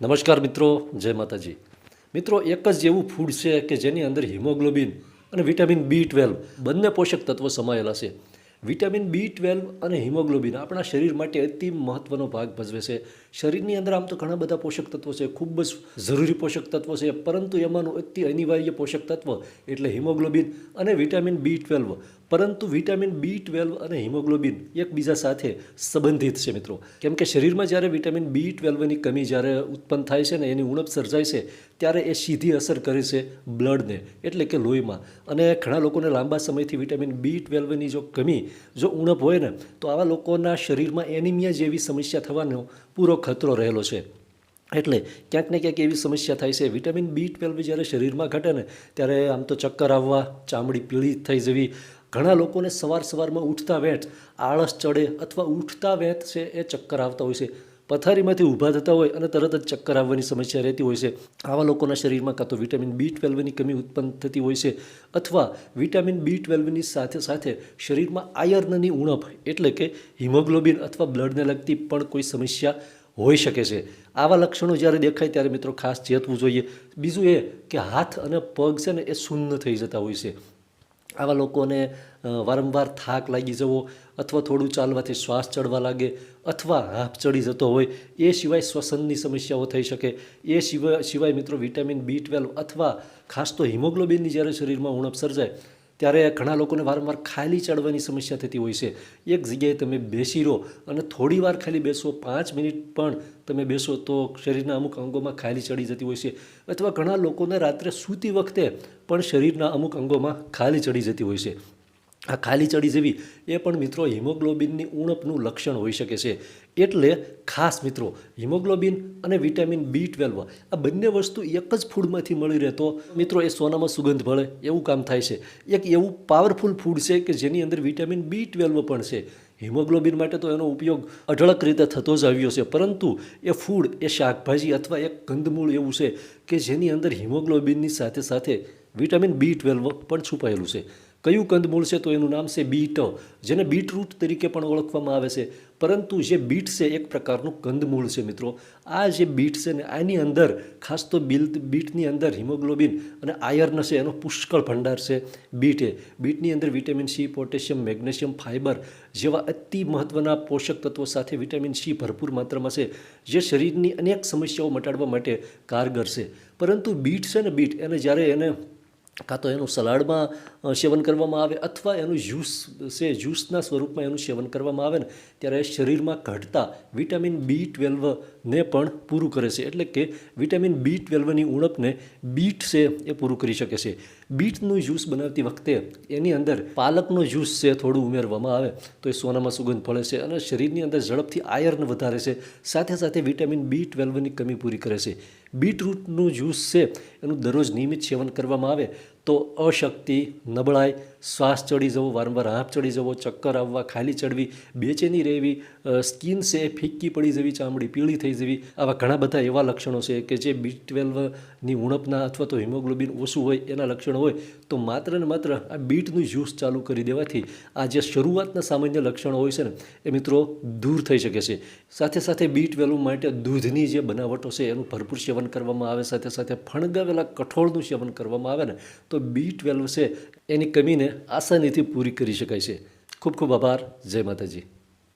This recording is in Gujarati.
નમસ્કાર મિત્રો, જય માતાજી. મિત્રો, એક જ એવું ફૂડ છે કે જેની અંદર હિમોગ્લોબિન અને વિટામિન બી ટ્વેલ્વ બંને પોષક તત્વો સમાયેલા છે. વિટામિન બી ટ્વેલ્વ અને હિમોગ્લોબિન આપણા શરીર માટે અતિ મહત્વનો ભાગ ભજવે છે. શરીરની અંદર આમ તો ઘણા બધા પોષક તત્વો છે, ખૂબ જ જરૂરી પોષક તત્વો છે, પરંતુ એમાંનું અતિ અનિવાર્ય પોષક તત્વ એટલે હિમોગ્લોબિન અને વિટામિન બી ટ્વેલ્વ. પરંતુ વિટામિન બી ટ્વેલ્વ અને હિમોગ્લોબિન એકબીજા સાથે સંબંધિત છે મિત્રો. કેમ કે શરીરમાં જ્યારે વિટામિન બી ટ્વેલ્વની કમી જ્યારે ઉત્પન્ન થાય છે ને એની ઉણપ સર્જાય છે, ત્યારે એ સીધી અસર કરે છે બ્લડને, એટલે કે લોહીમાં. અને ઘણા લોકોને લાંબા સમયથી વિટામિન બી ટ્વેલ્વની જો કમી, જો ઉણપ હોય ને, તો આવા લોકોના શરીરમાં એનિમિયા જેવી સમસ્યા થવાનો પૂરો ખતરો રહેલો છે. એટલે ક્યાંક ને ક્યાંક એવી સમસ્યા થાય છે, વિટામિન બી ટ્વેલ્વ જ્યારે શરીરમાં ઘટે ને, ત્યારે આમ તો ચક્કર આવવા, ચામડી પીળી થઈ જવી ઘણા લોકોને સવાર સવારમાં ઉઠતા વેંત આળસ ચડે અથવા ઉઠતા વેંત છે એ ચક્કર આવતા હોય છે. પથારીમાંથી ઊભા થતા હોય અને તરત જ ચક્કર આવવાની સમસ્યા રહેતી હોય છે. આવા લોકોના શરીરમાં કાં તો વિટામિન બી ટ્વેલ્વની કમી ઉત્પન્ન થતી હોય છે અથવા વિટામિન બી ટ્વેલ્વની સાથે સાથે શરીરમાં આયર્નની ઉણપ એટલે કે હિમોગ્લોબિન અથવા બ્લડને લગતી પણ કોઈ સમસ્યા હોઈ શકે છે. આવા લક્ષણો જ્યારે દેખાય ત્યારે મિત્રો ખાસ ચેતવું જોઈએ. બીજું એ કે હાથ અને પગ છે ને એ શૂન્ય થઈ જતા હોય છે. આવા લોકોને વારંવાર થાક લાગી જવો અથવા થોડું ચાલવાથી શ્વાસ ચડવા લાગે અથવા હાફ ચડી જતો હોય, એ સિવાય શ્વસનની સમસ્યાઓ થઈ શકે. એ સિવાય સિવાય મિત્રો વિટામિન બી ટ્વેલ્વ અથવા ખાસ તો હિમોગ્લોબિનની જ્યારે શરીરમાં ઉણપ સર્જાય ત્યારે ઘણા લોકોને વારંવાર ખાલી ચડવાની સમસ્યા થતી હોય છે. એક જગ્યાએ તમે બેસી રહો અને થોડી વાર ખાલી બેસો, પાંચ મિનિટ પણ તમે બેસો તો શરીરના અમુક અંગોમાં ખાલી ચડી જતી હોય છે. અથવા ઘણા લોકોને રાત્રે સૂતી વખતે પણ શરીરના અમુક અંગોમાં ખાલી ચડી જતી હોય છે. આ ખાલી ચડી જેવી એ પણ મિત્રો હિમોગ્લોબિનની ઉણપનું લક્ષણ હોઈ શકે છે. એટલે ખાસ મિત્રો, હિમોગ્લોબિન અને વિટામિન બી ટ્વેલ્વ આ બંને વસ્તુ એક જ ફૂડમાંથી મળી રહે તો મિત્રો, એ સોનામાં સુગંધ ભળે, એવું કામ થાય છે. એક એવું પાવરફુલ ફૂડ છે કે જેની અંદર વિટામિન બી ટ્વેલ્વ પણ છે. હિમોગ્લોબિન માટે તો એનો ઉપયોગ અઢળક રીતે થતો જ આવ્યો છે. પરંતુ એ ફૂડ, એ શાકભાજી અથવા એક કંદમૂળ એવું છે કે જેની અંદર હિમોગ્લોબિનની સાથે સાથે વિટામિન બી ટ્વેલ્વ પણ છુપાયેલું છે. કયું કંદમૂળ છે તો એનું નામ છે બીટ. જેને બીટરૂટ તરીકે પણ ઓળખવામાં આવે છે. પરંતુ જે બીટ છે એક પ્રકારનું કંદમૂળ છે મિત્રો. આ જે બીટ છે ને આની અંદર, ખાસ તો બિલ બીટની અંદર હિમોગ્લોબિન અને આયર્ન છે, એનો પુષ્કળ ભંડાર છે બીટે. બીટની અંદર vitamin C, potassium, magnesium fibre જેવા અતિ મહત્ત્વના પોષક તત્વો સાથે વિટામિન સી ભરપૂર માત્રામાં છે, જે શરીરની અનેક સમસ્યાઓ મટાડવા માટે કારગર છે. પરંતુ બીટ છે ને બીટ, એને જ્યારે એને કાં તો એનું સલાડમાં સેવન કરવામાં આવે અથવા એનું જ્યુસ છે જ્યુસના સ્વરૂપમાં એનું સેવન કરવામાં આવે ને, ત્યારે શરીરમાં ઘટતા વિટામિન બી ટ્વેલ્વને પણ પૂરું કરે છે. એટલે કે વિટામિન બી ટ્વેલ્વની ઉણપને બીટ છે એ પૂરું કરી શકે છે. બીટનું જ્યુસ બનાવતી વખતે એની અંદર પાલકનો જ્યુસ છે થોડું ઉમેરવામાં આવે તો એ સોનામાં સુગંધ ફળે છે અને શરીરની અંદર ઝડપથી આયર્ન વધારે છે. સાથે સાથે વિટામિન બી ટ્વેલ્વની કમી પૂરી કરે છે. બીટરૂટનું જ્યુસ છે એનું દરરોજ નિયમિત સેવન કરવામાં આવે તો અશક્તિ, નબળાઈ, શ્વાસ ચડી જવો, વારંવાર હાંફ ચડી જવો, ચક્કર આવવા, ખાલી ચડવી, બેચેની રહેવી સ્કિન છે એ ફિક્કી પડી જવી, ચામડી પીળી થઈ જવી આવા ઘણા બધા એવા લક્ષણો છે કે જે બી ટ્વેલ્વની ઉણપના અથવા તો હિમોગ્લોબિન ઓછું હોય એના લક્ષણો હોય, તો માત્ર ને માત્ર આ બીટનું જ્યુસ ચાલુ કરી દેવાથી આ જે શરૂઆતના સામાન્ય લક્ષણો હોય છે ને, એ મિત્રો દૂર થઈ શકે છે. સાથે સાથે બી ટ્વેલ્વ માટે દૂધની જે બનાવટો છે એનું ભરપૂર સેવન કરવામાં આવે, સાથે સાથે ફણગાવેલા કઠોળનું સેવન કરવામાં આવે ને, તો બી ટ્વેલ્વ છે એની કમીને આસાનીથી પૂરી કરી શકાય છે. ખૂબ ખૂબ આભાર. જય માતાજી.